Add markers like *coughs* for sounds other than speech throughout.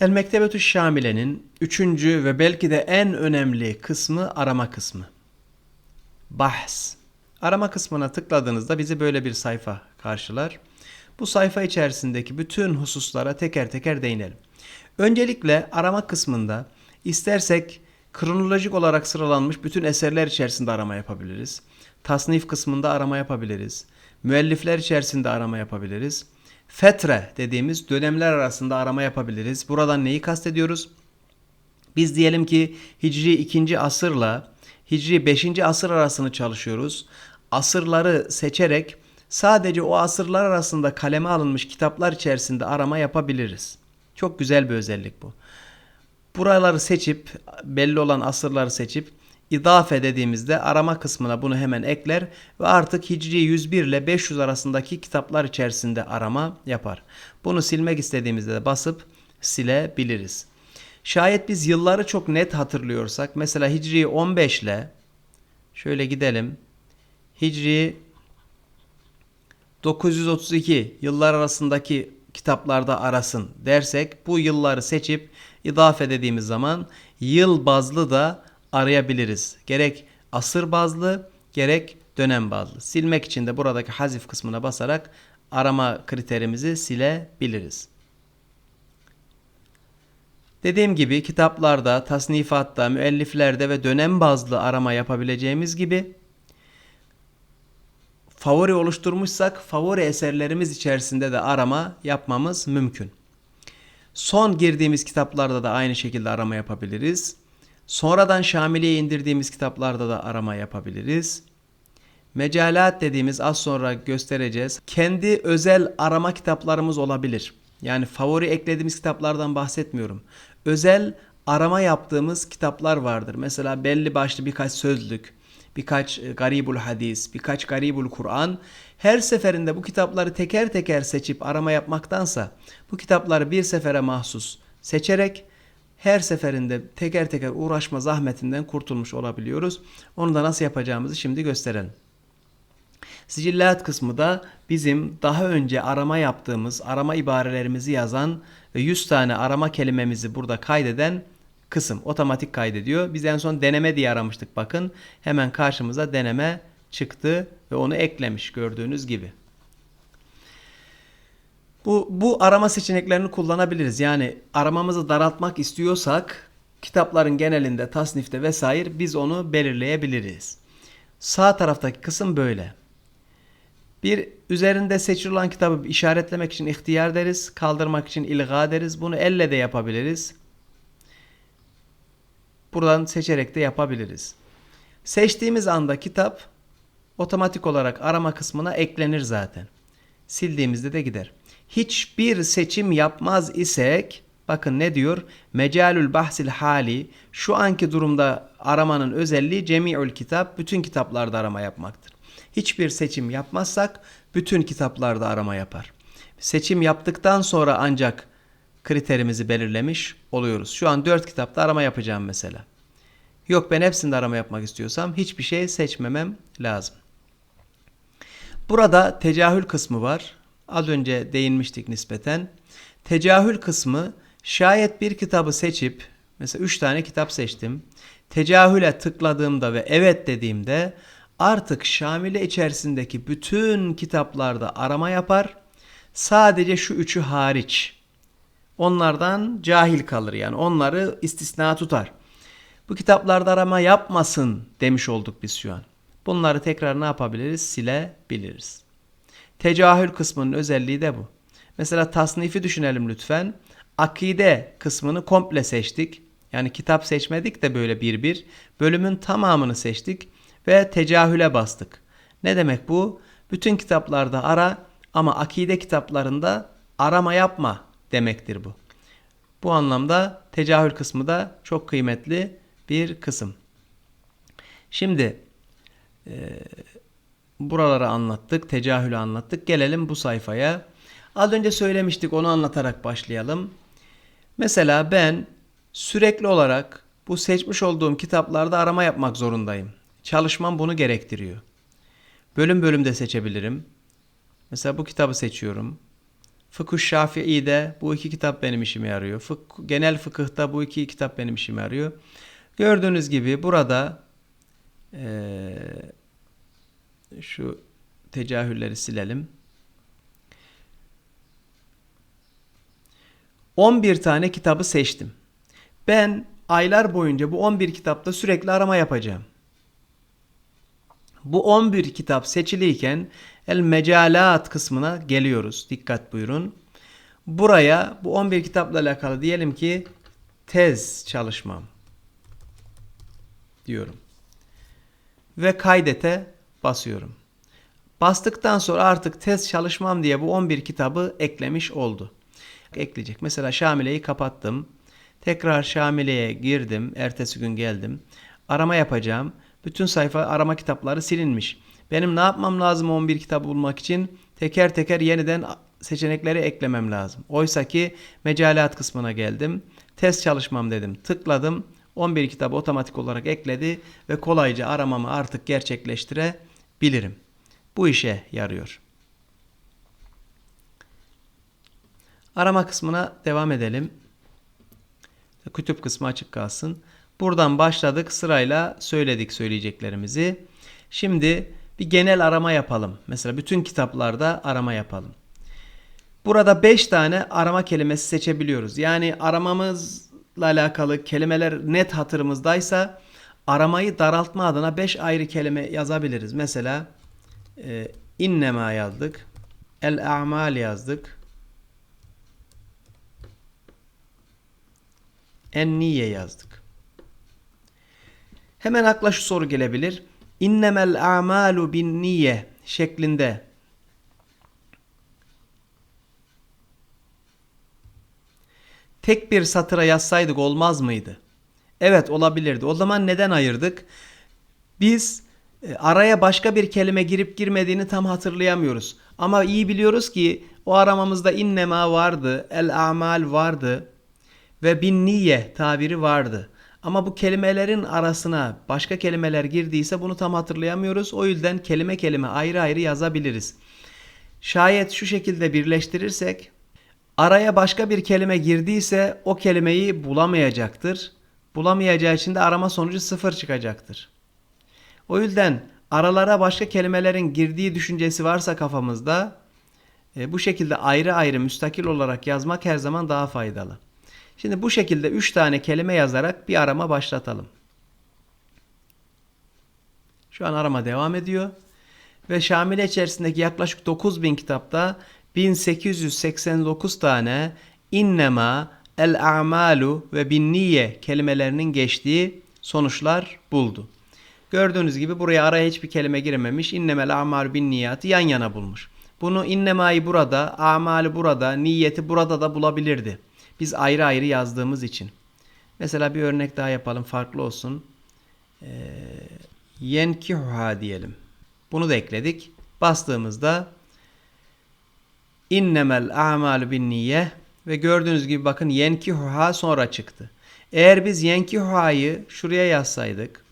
El Mektebetü Şamile'nin üçüncü ve belki de en önemli kısmı arama kısmı. Bahs. Arama kısmına tıkladığınızda bizi böyle bir sayfa karşılar. Bu sayfa içerisindeki bütün hususlara teker teker değinelim. Öncelikle arama kısmında istersek kronolojik olarak sıralanmış bütün eserler içerisinde arama yapabiliriz. Tasnif kısmında arama yapabiliriz. Müellifler içerisinde arama yapabiliriz. Fetre dediğimiz dönemler arasında arama yapabiliriz. Buradan neyi kastediyoruz? Biz diyelim ki Hicri 2. asırla Hicri 5. asır arasını çalışıyoruz. Asırları seçerek sadece o asırlar arasında kaleme alınmış kitaplar içerisinde arama yapabiliriz. Çok güzel bir özellik bu. Buraları seçip belli olan asırları seçip idafe dediğimizde arama kısmına bunu hemen ekler ve artık Hicri 101 ile 500 arasındaki kitaplar içerisinde arama yapar. Bunu silmek istediğimizde de basıp silebiliriz. Şayet biz yılları çok net hatırlıyorsak mesela Hicri 15 ile şöyle gidelim. Hicri 932 yıllar arasındaki kitaplarda arasın dersek bu yılları seçip idafe dediğimiz zaman yıl bazlı da arayabiliriz. Gerek asır bazlı gerek dönem bazlı. Silmek için de buradaki hazif kısmına basarak arama kriterimizi silebiliriz. Dediğim gibi kitaplarda, tasnifatta, müelliflerde ve dönem bazlı arama yapabileceğimiz gibi favori oluşturmuşsak favori eserlerimiz içerisinde de arama yapmamız mümkün. Son girdiğimiz kitaplarda da aynı şekilde arama yapabiliriz. Sonradan Şamile'ye indirdiğimiz kitaplarda da arama yapabiliriz. Mecalat dediğimiz az sonra göstereceğiz. Kendi özel arama kitaplarımız olabilir. Yani favori eklediğimiz kitaplardan bahsetmiyorum. Özel arama yaptığımız kitaplar vardır. Mesela belli başlı birkaç sözlük, birkaç e, garibul hadis, birkaç garibul Kur'an. Her seferinde bu kitapları teker teker seçip arama yapmaktansa bu kitapları bir sefere mahsus seçerek her seferinde teker teker uğraşma zahmetinden kurtulmuş olabiliyoruz. Onu da nasıl yapacağımızı şimdi gösterelim. Sicillat kısmı da bizim daha önce arama yaptığımız, arama ibarelerimizi yazan ve 100 tane arama kelimemizi burada kaydeden kısım. Otomatik kaydediyor. Biz en son deneme diye aramıştık bakın. Hemen karşımıza deneme çıktı ve onu eklemiş gördüğünüz gibi. Bu, bu arama seçeneklerini kullanabiliriz. Yani aramamızı daraltmak istiyorsak kitapların genelinde, tasnifte vesaire biz onu belirleyebiliriz. Sağ taraftaki kısım böyle. Bir üzerinde seçilen kitabı işaretlemek için ihtiyar deriz, kaldırmak için ilga deriz. Bunu elle de yapabiliriz. Buradan seçerek de yapabiliriz. Seçtiğimiz anda kitap otomatik olarak arama kısmına eklenir zaten. Sildiğimizde de gider. Hiçbir seçim yapmaz isek bakın ne diyor? Mecalül bahsil hali şu anki durumda aramanın özelliği cemi'ül kitap bütün kitaplarda arama yapmaktır. Hiçbir seçim yapmazsak bütün kitaplarda arama yapar. Seçim yaptıktan sonra ancak kriterimizi belirlemiş oluyoruz. Şu an 4 kitapta arama yapacağım mesela. Yok ben hepsinde arama yapmak istiyorsam hiçbir şey seçmemem lazım. Burada tecahül kısmı var. Az önce değinmiştik nispeten. Tecahül kısmı şayet bir kitabı seçip mesela 3 tane kitap seçtim. Tecahüle tıkladığımda ve evet dediğimde artık Şamile içerisindeki bütün kitaplarda arama yapar. Sadece şu üçü hariç. Onlardan cahil kalır yani onları istisna tutar. Bu kitaplarda arama yapmasın demiş olduk biz şu an. Bunları tekrar ne yapabiliriz? Silebiliriz. Tecahül kısmının özelliği de bu. Mesela tasnifi düşünelim lütfen. Akide kısmını komple seçtik. Yani kitap seçmedik de böyle bir bir. Bölümün tamamını seçtik ve tecahüle bastık. Ne demek bu? Bütün kitaplarda ara ama akide kitaplarında arama yapma demektir bu. Bu anlamda tecahül kısmı da çok kıymetli bir kısım. Şimdi e, buraları anlattık, tecahülü anlattık. Gelelim bu sayfaya. Az önce söylemiştik onu anlatarak başlayalım. Mesela ben sürekli olarak bu seçmiş olduğum kitaplarda arama yapmak zorundayım. Çalışmam bunu gerektiriyor. Bölüm bölüm de seçebilirim. Mesela bu kitabı seçiyorum. Fıkıh Şafii'de bu iki kitap benim işime yarıyor. Fık, genel fıkıhta bu iki kitap benim işime yarıyor. Gördüğünüz gibi burada eee, şu tecahülleri silelim. 11 tane kitabı seçtim. Ben aylar boyunca bu 11 kitapta sürekli arama yapacağım. Bu 11 kitap seçiliyken el mecalat kısmına geliyoruz. Dikkat buyurun. Buraya bu 11 kitapla alakalı diyelim ki tez çalışmam diyorum. Ve kaydete basıyorum. Bastıktan sonra artık tez çalışmam diye bu 11 kitabı eklemiş oldu. Ekleyecek. Mesela Şamile'yi kapattım. Tekrar Şamile'ye girdim. Ertesi gün geldim. Arama yapacağım. Bütün sayfa arama kitapları silinmiş. Benim ne yapmam lazım 11 kitabı bulmak için? Teker teker yeniden seçenekleri eklemem lazım. Oysa ki mecalat kısmına geldim. Test çalışmam dedim. Tıkladım. 11 kitabı otomatik olarak ekledi ve kolayca aramamı artık gerçekleştirebilirim. Bu işe yarıyor. Arama kısmına devam edelim. Kütüp kısmı açık kalsın. Buradan başladık sırayla söyledik söyleyeceklerimizi. Şimdi bir genel arama yapalım. Mesela bütün kitaplarda arama yapalım. Burada 5 tane arama kelimesi seçebiliyoruz. Yani aramamızla alakalı kelimeler net hatırımızdaysa aramayı daraltma adına 5 ayrı kelime yazabiliriz. Mesela e, innema yazdık. El a'mal yazdık. En niye yazdık. Hemen akla şu soru gelebilir. İnnemel a'malu bin niye şeklinde tek bir satıra yazsaydık olmaz mıydı? Evet olabilirdi. O zaman neden ayırdık? Biz e, araya başka bir kelime girip girmediğini tam hatırlayamıyoruz. Ama iyi biliyoruz ki o aramamızda innema vardı, el amal vardı ve bin niye tabiri vardı. Ama bu kelimelerin arasına başka kelimeler girdiyse bunu tam hatırlayamıyoruz. O yüzden kelime kelime ayrı ayrı yazabiliriz. Şayet şu şekilde birleştirirsek araya başka bir kelime girdiyse o kelimeyi bulamayacaktır. Bulamayacağı için de arama sonucu sıfır çıkacaktır. O yüzden aralara başka kelimelerin girdiği düşüncesi varsa kafamızda e, bu şekilde ayrı ayrı müstakil olarak yazmak her zaman daha faydalı. Şimdi bu şekilde 3 tane kelime yazarak bir arama başlatalım. Şu an arama devam ediyor. Ve Şamile içerisindeki yaklaşık 9000 kitapta 1889 tane innema, el a'malu ve bin niye kelimelerinin geçtiği sonuçlar buldu. Gördüğünüz gibi buraya araya hiçbir kelime girememiş. İnnemel a'malu bin niyatı yan yana bulmuş. Bunu innemayı burada, amali burada, niyeti burada da bulabilirdi. Biz ayrı ayrı yazdığımız için. Mesela bir örnek daha yapalım farklı olsun. Ee, yenkihuha diyelim. Bunu da ekledik. Bastığımızda innemel a'malu bin niye ve gördüğünüz gibi bakın yenkihuha sonra çıktı. Eğer biz yenkihuha'yı şuraya yazsaydık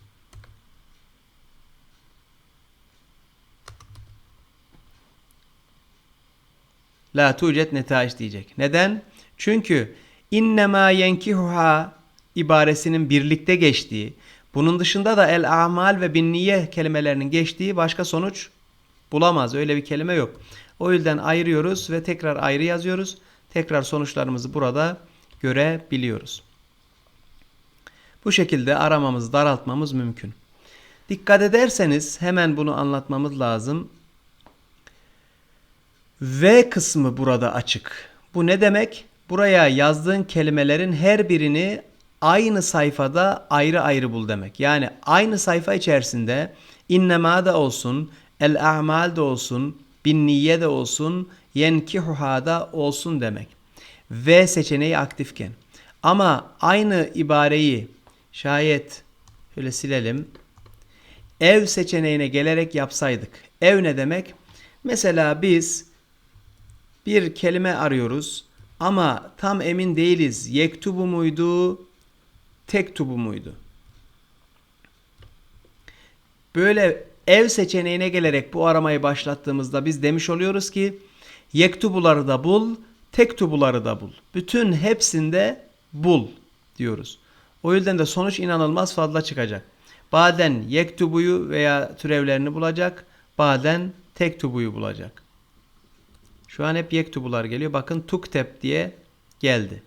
La tucet netaiş diyecek. Neden? Çünkü innema yenkihuha ibaresinin birlikte geçtiği, bunun dışında da el amal ve bin niye kelimelerinin geçtiği başka sonuç bulamaz. Öyle bir kelime yok. O yüzden ayırıyoruz ve tekrar ayrı yazıyoruz. Tekrar sonuçlarımızı burada görebiliyoruz. Bu şekilde aramamız, daraltmamız mümkün. Dikkat ederseniz hemen bunu anlatmamız lazım. V kısmı burada açık. Bu ne demek? Buraya yazdığın kelimelerin her birini aynı sayfada ayrı ayrı bul demek. Yani aynı sayfa içerisinde innema da olsun, el a'mal da olsun, bin niye de olsun, yenkihuha da olsun demek. V seçeneği aktifken. Ama aynı ibareyi şayet şöyle silelim. Ev seçeneğine gelerek yapsaydık. Ev ne demek? Mesela biz bir kelime arıyoruz ama tam emin değiliz. Yektubu muydu, tektubu muydu? Böyle ev seçeneğine gelerek bu aramayı başlattığımızda biz demiş oluyoruz ki yektubuları da bul, tektubuları da bul. Bütün hepsinde bul diyoruz. O yüzden de sonuç inanılmaz fazla çıkacak. Baden yektubuyu veya türevlerini bulacak. Baden tektubuyu bulacak. Şu an hep yektubular geliyor. Bakın tuktep diye geldi.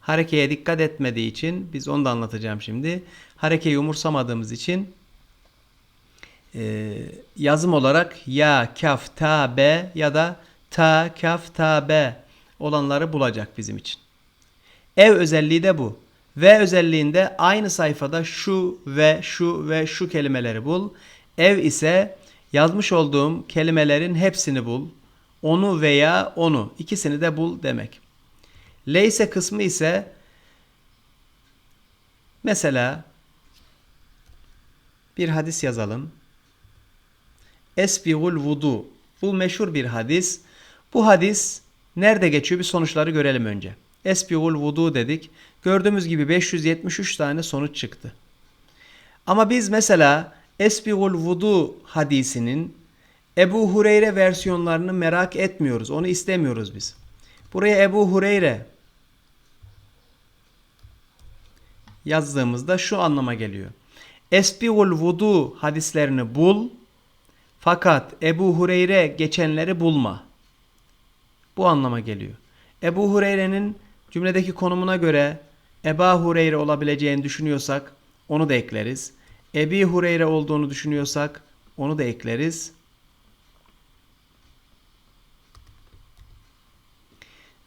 Harekeye dikkat etmediği için biz onu da anlatacağım şimdi. Harekeyi umursamadığımız için e, yazım olarak ya, kaf, ta, be ya da ta, kaf, ta, be olanları bulacak bizim için. Ev özelliği de bu. Ve özelliğinde aynı sayfada şu ve şu ve şu kelimeleri bul. Ev ise yazmış olduğum kelimelerin hepsini bul. Onu veya onu ikisini de bul demek. Leyse kısmı ise mesela bir hadis yazalım. Esbigul vudu. Bu meşhur bir hadis. Bu hadis nerede geçiyor bir sonuçları görelim önce. Esbigul vudu dedik. Gördüğümüz gibi 573 tane sonuç çıktı. Ama biz mesela Esbigul vudu hadisinin Ebu Hureyre versiyonlarını merak etmiyoruz. Onu istemiyoruz biz. Buraya Ebu Hureyre yazdığımızda şu anlama geliyor. Esbigul vudu hadislerini bul fakat Ebu Hureyre geçenleri bulma. Bu anlama geliyor. Ebu Hureyre'nin cümledeki konumuna göre Eba Hureyre olabileceğini düşünüyorsak onu da ekleriz. Ebi Hureyre olduğunu düşünüyorsak onu da ekleriz.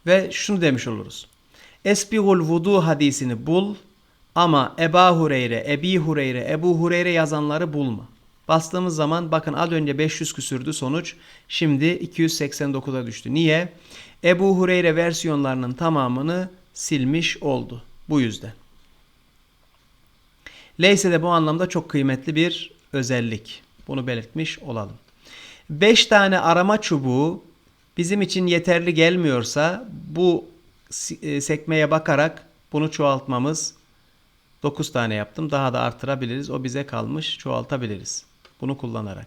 Ve şunu demiş oluruz. Esbigul vudu hadisini bul ama Eba Hureyre, Ebi Hureyre, Ebu Hureyre yazanları bulma. Bastığımız zaman bakın az önce 500 küsürdü sonuç. Şimdi 289'a düştü. Niye? Ebu Hureyre versiyonlarının tamamını silmiş oldu. Bu yüzden. Leyse de bu anlamda çok kıymetli bir özellik. Bunu belirtmiş olalım. 5 tane arama çubuğu bizim için yeterli gelmiyorsa bu e, sekmeye bakarak bunu çoğaltmamız 9 tane yaptım. Daha da artırabiliriz. O bize kalmış. Çoğaltabiliriz. Bunu kullanarak.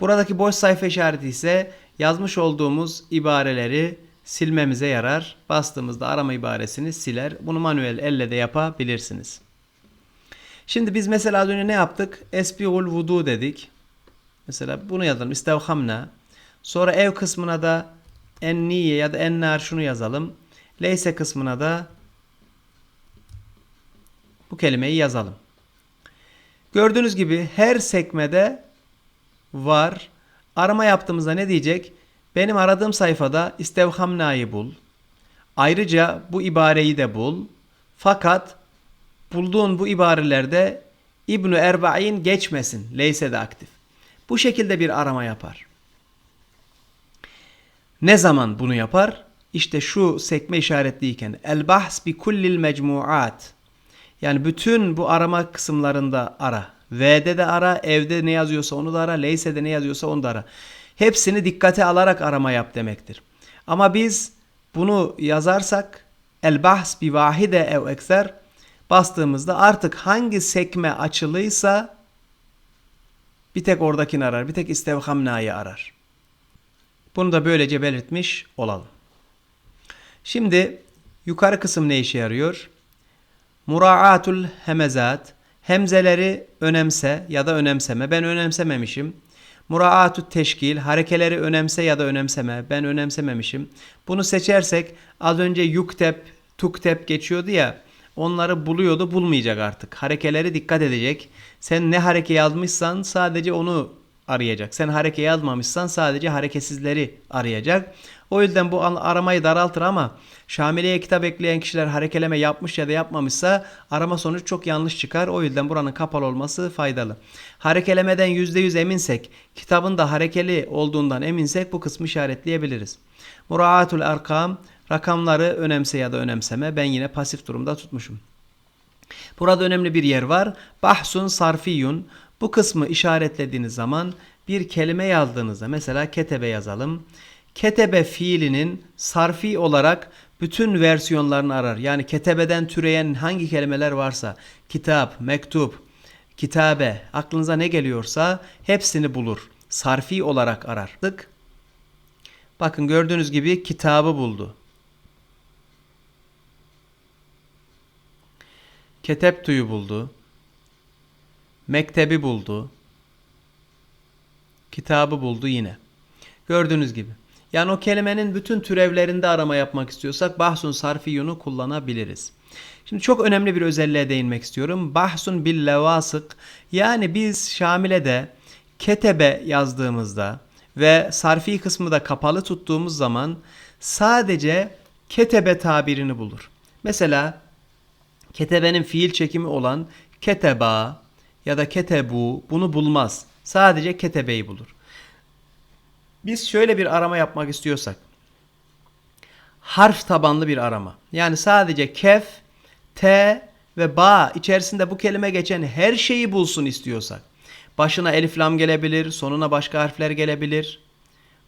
Buradaki boş sayfa işareti ise yazmış olduğumuz ibareleri silmemize yarar. Bastığımızda arama ibaresini siler. Bunu manuel elle de yapabilirsiniz. Şimdi biz mesela az önce ne yaptık? Esbiul vudu dedik. Mesela bunu yazalım. İstevhamna. Sonra ev kısmına da enniye ya da ennar şunu yazalım. Leyse kısmına da bu kelimeyi yazalım. Gördüğünüz gibi her sekmede var. Arama yaptığımızda ne diyecek? Benim aradığım sayfada istevhamna'yı bul. Ayrıca bu ibareyi de bul. Fakat bulduğun bu ibarelerde İbn Erba'in geçmesin. Leyse de aktif. Bu şekilde bir arama yapar. Ne zaman bunu yapar? İşte şu sekme işaretliyken el bahs bi kullil mecmuat yani bütün bu arama kısımlarında ara. V'de de ara, evde ne yazıyorsa onu da ara, leyse'de ne yazıyorsa onu da ara. Hepsini dikkate alarak arama yap demektir. Ama biz bunu yazarsak el bahs bi vahide ev ekser bastığımızda artık hangi sekme açılıysa bir tek oradakini arar. Bir tek istevhamnayı arar. Bunu da böylece belirtmiş olalım. Şimdi yukarı kısım ne işe yarıyor? Muraatul hemezat. Hemzeleri önemse ya da önemseme. Ben önemsememişim. Muraatut teşkil. Harekeleri önemse ya da önemseme. Ben önemsememişim. Bunu seçersek az önce yuktep, tuktep geçiyordu ya. Onları buluyordu bulmayacak artık. Harekeleri dikkat edecek. Sen ne hareke yazmışsan sadece onu arayacak. Sen hareke yazmamışsan sadece hareketsizleri arayacak. O yüzden bu aramayı daraltır ama Şamile'ye kitap ekleyen kişiler harekeleme yapmış ya da yapmamışsa arama sonuç çok yanlış çıkar. O yüzden buranın kapalı olması faydalı. Harekelemeden %100 eminsek, kitabın da harekeli olduğundan eminsek bu kısmı işaretleyebiliriz. Muraatul arkam, rakamları önemse ya da önemseme. Ben yine pasif durumda tutmuşum. Burada önemli bir yer var. Bahsun sarfiyun. Bu kısmı işaretlediğiniz zaman bir kelime yazdığınızda mesela ketebe yazalım. Ketebe fiilinin sarfi olarak bütün versiyonlarını arar. Yani ketebeden türeyen hangi kelimeler varsa kitap, mektup, kitabe aklınıza ne geliyorsa hepsini bulur. Sarfi olarak arardık. Bakın gördüğünüz gibi kitabı buldu. Keteptuyu buldu. Mektebi buldu. Kitabı buldu yine. Gördüğünüz gibi. Yani o kelimenin bütün türevlerinde arama yapmak istiyorsak bahsun sarfiyunu kullanabiliriz. Şimdi çok önemli bir özelliğe değinmek istiyorum. Bahsun bil levasık yani biz Şamile'de ketebe yazdığımızda ve sarfi kısmı da kapalı tuttuğumuz zaman sadece ketebe tabirini bulur. Mesela ketebenin fiil çekimi olan keteba ya da ketebu bunu bulmaz. Sadece ketebeyi bulur. Biz şöyle bir arama yapmak istiyorsak harf tabanlı bir arama. Yani sadece kef, te ve ba içerisinde bu kelime geçen her şeyi bulsun istiyorsak. Başına elif lam gelebilir, sonuna başka harfler gelebilir.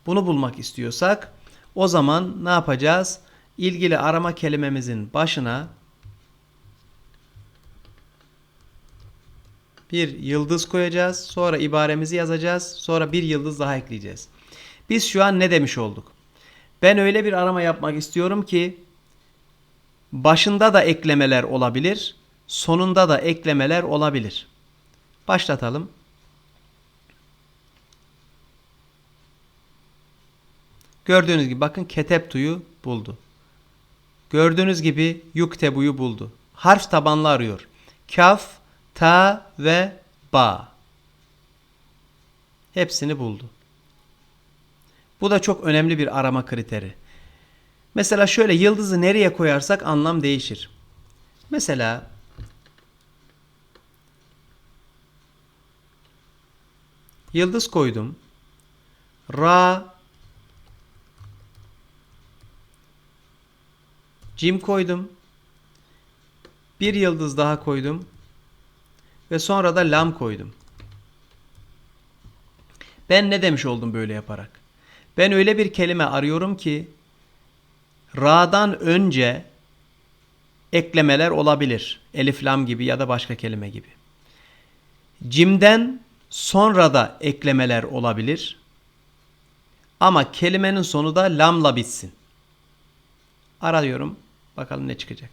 Bunu bulmak istiyorsak o zaman ne yapacağız? İlgili arama kelimemizin başına bir yıldız koyacağız. Sonra ibaremizi yazacağız. Sonra bir yıldız daha ekleyeceğiz. Biz şu an ne demiş olduk? Ben öyle bir arama yapmak istiyorum ki başında da eklemeler olabilir, sonunda da eklemeler olabilir. Başlatalım. Gördüğünüz gibi bakın keteptuyu buldu. Gördüğünüz gibi yuktebuyu buldu. Harf tabanlı arıyor. Kaf, ta ve ba. Hepsini buldu. Bu da çok önemli bir arama kriteri. Mesela şöyle yıldızı nereye koyarsak anlam değişir. Mesela yıldız koydum. Ra Cim koydum. Bir yıldız daha koydum. Ve sonra da lam koydum. Ben ne demiş oldum böyle yaparak? Ben öyle bir kelime arıyorum ki ra'dan önce eklemeler olabilir. Elif lam gibi ya da başka kelime gibi. Cimden sonra da eklemeler olabilir. Ama kelimenin sonu da lamla bitsin. Arıyorum. Bakalım ne çıkacak.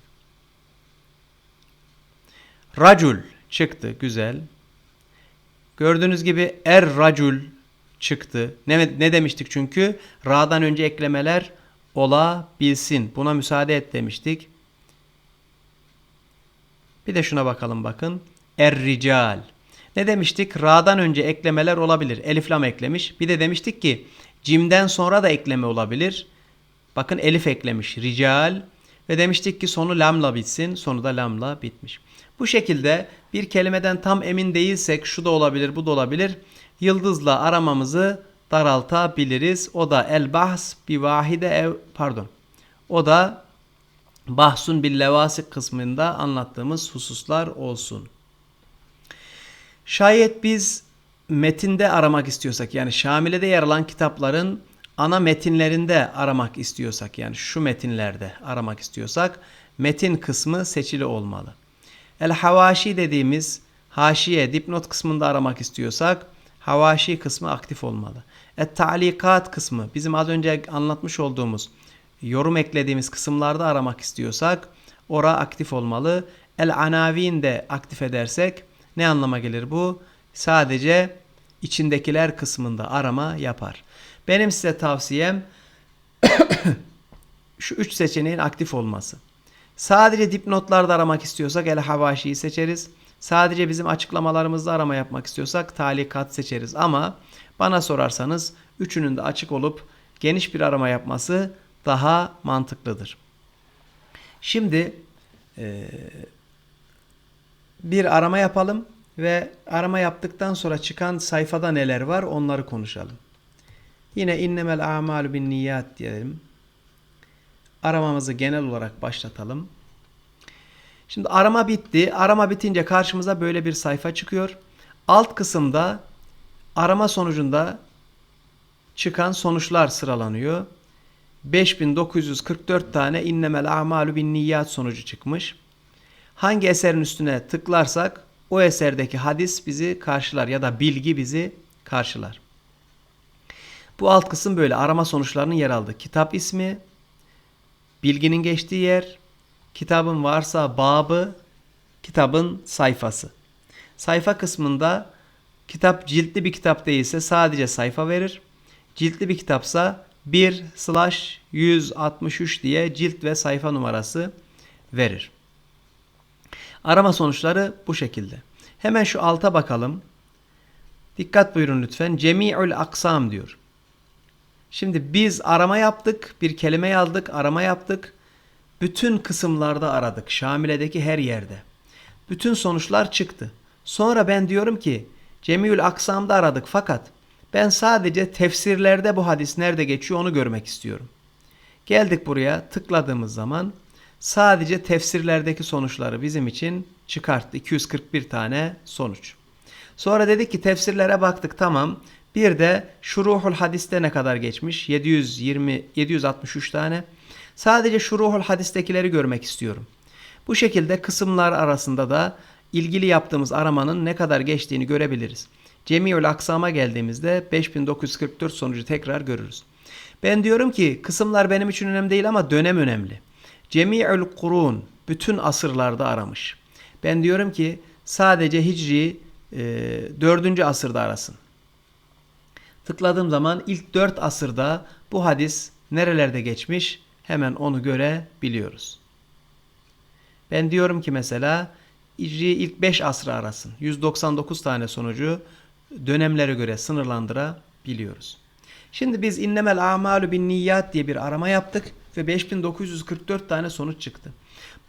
Racul çıktı. Güzel. Gördüğünüz gibi er racul çıktı. Ne, ne demiştik çünkü? Ra'dan önce eklemeler olabilsin. Buna müsaade et demiştik. Bir de şuna bakalım bakın. Er rical. Ne demiştik? Ra'dan önce eklemeler olabilir. Elif lam eklemiş. Bir de demiştik ki cimden sonra da ekleme olabilir. Bakın elif eklemiş. Rical. Ve demiştik ki sonu lamla bitsin. Sonu da lamla bitmiş. Bu şekilde bir kelimeden tam emin değilsek şu da olabilir bu da olabilir. Yıldızla aramamızı daraltabiliriz. O da el bahs bi vahide ev pardon. O da bahsun bil levasik kısmında anlattığımız hususlar olsun. Şayet biz metinde aramak istiyorsak yani Şamile'de yer alan kitapların ana metinlerinde aramak istiyorsak yani şu metinlerde aramak istiyorsak metin kısmı seçili olmalı. El havaşi dediğimiz haşiye dipnot kısmında aramak istiyorsak havaşi kısmı aktif olmalı. Et talikat kısmı bizim az önce anlatmış olduğumuz yorum eklediğimiz kısımlarda aramak istiyorsak ora aktif olmalı. El anavin de aktif edersek ne anlama gelir bu? Sadece içindekiler kısmında arama yapar. Benim size tavsiyem *coughs* şu üç seçeneğin aktif olması. Sadece dipnotlarda aramak istiyorsak el havaşiyi seçeriz. Sadece bizim açıklamalarımızda arama yapmak istiyorsak talikat seçeriz. Ama bana sorarsanız üçünün de açık olup geniş bir arama yapması daha mantıklıdır. Şimdi e, bir arama yapalım ve arama yaptıktan sonra çıkan sayfada neler var onları konuşalım. Yine innemel a'malu bin niyat diyelim. Aramamızı genel olarak başlatalım. Şimdi arama bitti. Arama bitince karşımıza böyle bir sayfa çıkıyor. Alt kısımda arama sonucunda çıkan sonuçlar sıralanıyor. 5944 tane innemel a'malu bin niyat sonucu çıkmış. Hangi eserin üstüne tıklarsak o eserdeki hadis bizi karşılar ya da bilgi bizi karşılar. Bu alt kısım böyle arama sonuçlarının yer aldığı. Kitap ismi, bilginin geçtiği yer, kitabın varsa babı, kitabın sayfası. Sayfa kısmında kitap ciltli bir kitap değilse sadece sayfa verir. Ciltli bir kitapsa 1 slash 163 diye cilt ve sayfa numarası verir. Arama sonuçları bu şekilde. Hemen şu alta bakalım. Dikkat buyurun lütfen. Cemi'ül aksam diyor. Şimdi biz arama yaptık. Bir kelime yazdık. Arama yaptık. Bütün kısımlarda aradık. Şamile'deki her yerde. Bütün sonuçlar çıktı. Sonra ben diyorum ki Cemiül Aksam'da aradık fakat ben sadece tefsirlerde bu hadis nerede geçiyor onu görmek istiyorum. Geldik buraya tıkladığımız zaman sadece tefsirlerdeki sonuçları bizim için çıkarttı. 241 tane sonuç. Sonra dedik ki tefsirlere baktık tamam. Bir de şuruhul hadiste ne kadar geçmiş? 720 763 tane. Sadece şuruhul hadistekileri görmek istiyorum. Bu şekilde kısımlar arasında da ilgili yaptığımız aramanın ne kadar geçtiğini görebiliriz. Cemiül Aksam'a geldiğimizde 5944 sonucu tekrar görürüz. Ben diyorum ki kısımlar benim için önemli değil ama dönem önemli. Cemiül Kurun bütün asırlarda aramış. Ben diyorum ki sadece Hicri e, 4. asırda arasın. Tıkladığım zaman ilk 4 asırda bu hadis nerelerde geçmiş hemen onu görebiliyoruz. Ben diyorum ki mesela İcri ilk 5 asrı arasın. 199 tane sonucu dönemlere göre sınırlandırabiliyoruz. Şimdi biz innemel amalu bin niyat diye bir arama yaptık ve 5944 tane sonuç çıktı.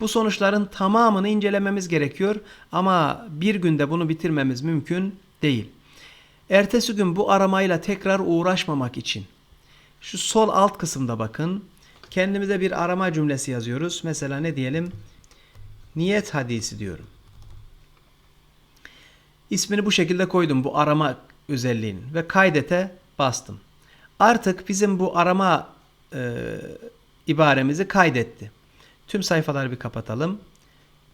Bu sonuçların tamamını incelememiz gerekiyor ama bir günde bunu bitirmemiz mümkün değil. Ertesi gün bu aramayla tekrar uğraşmamak için şu sol alt kısımda bakın kendimize bir arama cümlesi yazıyoruz. Mesela ne diyelim? Niyet hadisi diyorum. İsmini bu şekilde koydum bu arama özelliğinin ve kaydete bastım. Artık bizim bu arama e, ibaremizi kaydetti. Tüm sayfaları bir kapatalım.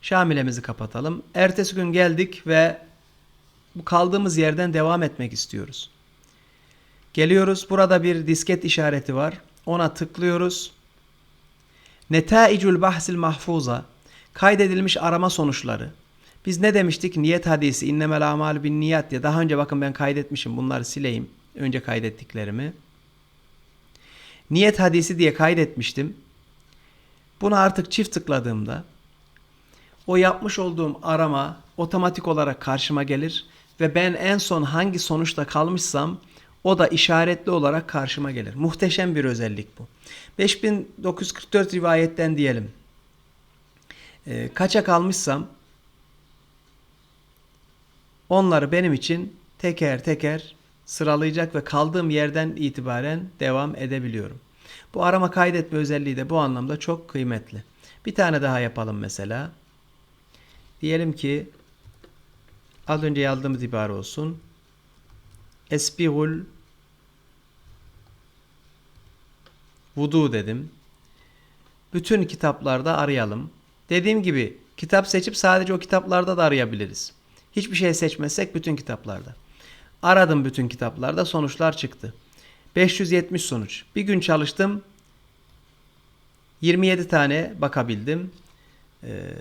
Şamilemizi kapatalım. Ertesi gün geldik ve bu kaldığımız yerden devam etmek istiyoruz. Geliyoruz. Burada bir disket işareti var. Ona tıklıyoruz. Netaicul bahsil mahfuza kaydedilmiş arama sonuçları. Biz ne demiştik? Niyet hadisi innemel amal bin niyat diye. Daha önce bakın ben kaydetmişim. Bunları sileyim. Önce kaydettiklerimi. Niyet hadisi diye kaydetmiştim. Bunu artık çift tıkladığımda o yapmış olduğum arama otomatik olarak karşıma gelir ve ben en son hangi sonuçta kalmışsam o da işaretli olarak karşıma gelir. Muhteşem bir özellik bu. 5944 rivayetten diyelim. E, kaça kalmışsam onları benim için teker teker sıralayacak ve kaldığım yerden itibaren devam edebiliyorum. Bu arama kaydetme özelliği de bu anlamda çok kıymetli. Bir tane daha yapalım mesela. Diyelim ki az önce yazdığımız ibare olsun. Esbihul vudu dedim. Bütün kitaplarda arayalım. Dediğim gibi kitap seçip sadece o kitaplarda da arayabiliriz. Hiçbir şey seçmezsek bütün kitaplarda. Aradım bütün kitaplarda sonuçlar çıktı. 570 sonuç. Bir gün çalıştım. 27 tane bakabildim. Ee,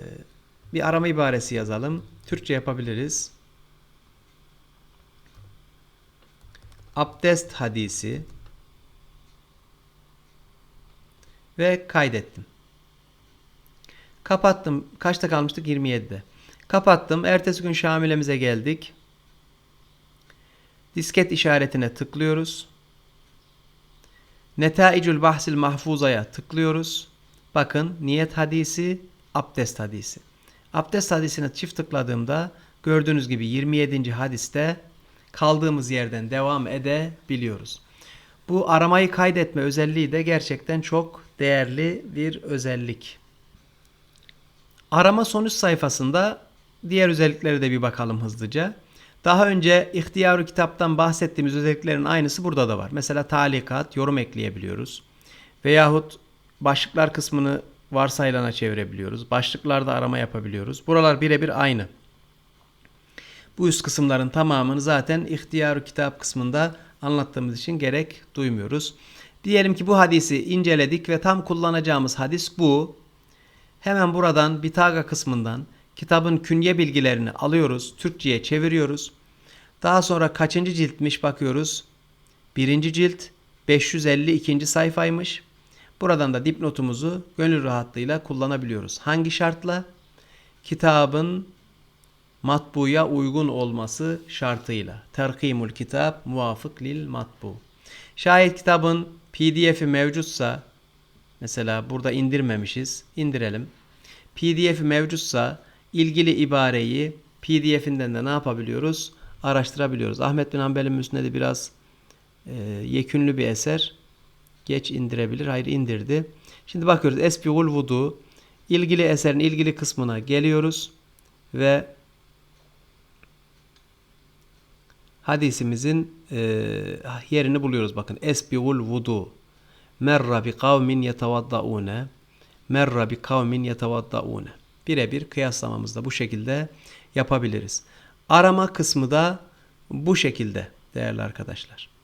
bir arama ibaresi yazalım. Türkçe yapabiliriz. Abdest hadisi ve kaydettim. Kapattım. Kaçta kalmıştık? 27'de. Kapattım. Ertesi gün Şamile'mize geldik. Disket işaretine tıklıyoruz. Netaicül bahsil mahfuzaya tıklıyoruz. Bakın niyet hadisi, abdest hadisi. Abdest hadisine çift tıkladığımda gördüğünüz gibi 27. hadiste kaldığımız yerden devam edebiliyoruz. Bu aramayı kaydetme özelliği de gerçekten çok değerli bir özellik. Arama sonuç sayfasında diğer özelliklere de bir bakalım hızlıca. Daha önce ihtiyarı kitaptan bahsettiğimiz özelliklerin aynısı burada da var. Mesela talikat, yorum ekleyebiliyoruz. Veyahut başlıklar kısmını varsaylana çevirebiliyoruz. Başlıklarda arama yapabiliyoruz. Buralar birebir aynı. Bu üst kısımların tamamını zaten ihtiyarı kitap kısmında anlattığımız için gerek duymuyoruz. Diyelim ki bu hadisi inceledik ve tam kullanacağımız hadis bu. Hemen buradan Bitaga kısmından kitabın künye bilgilerini alıyoruz, Türkçe'ye çeviriyoruz. Daha sonra kaçıncı ciltmiş bakıyoruz. Birinci cilt 552. sayfaymış. Buradan da dipnotumuzu gönül rahatlığıyla kullanabiliyoruz. Hangi şartla? Kitabın matbuya uygun olması şartıyla. Terkimul kitap muvafık lil matbu. Şayet kitabın pdf'i mevcutsa mesela burada indirmemişiz. indirelim. pdf'i mevcutsa ilgili ibareyi pdf'inden de ne yapabiliyoruz? Araştırabiliyoruz. Ahmet bin Hanbel'in müsnedi biraz e, yekünlü bir eser. Geç indirebilir. Hayır indirdi. Şimdi bakıyoruz. Esbiul vudu. ilgili eserin ilgili kısmına geliyoruz. Ve hadisimizin e, yerini buluyoruz. Bakın. Esbiul vudu. Merra bi kavmin yetevaddaune. Merra bi kavmin yetevaddaune. Birebir kıyaslamamızda bu şekilde yapabiliriz. Arama kısmı da bu şekilde değerli arkadaşlar.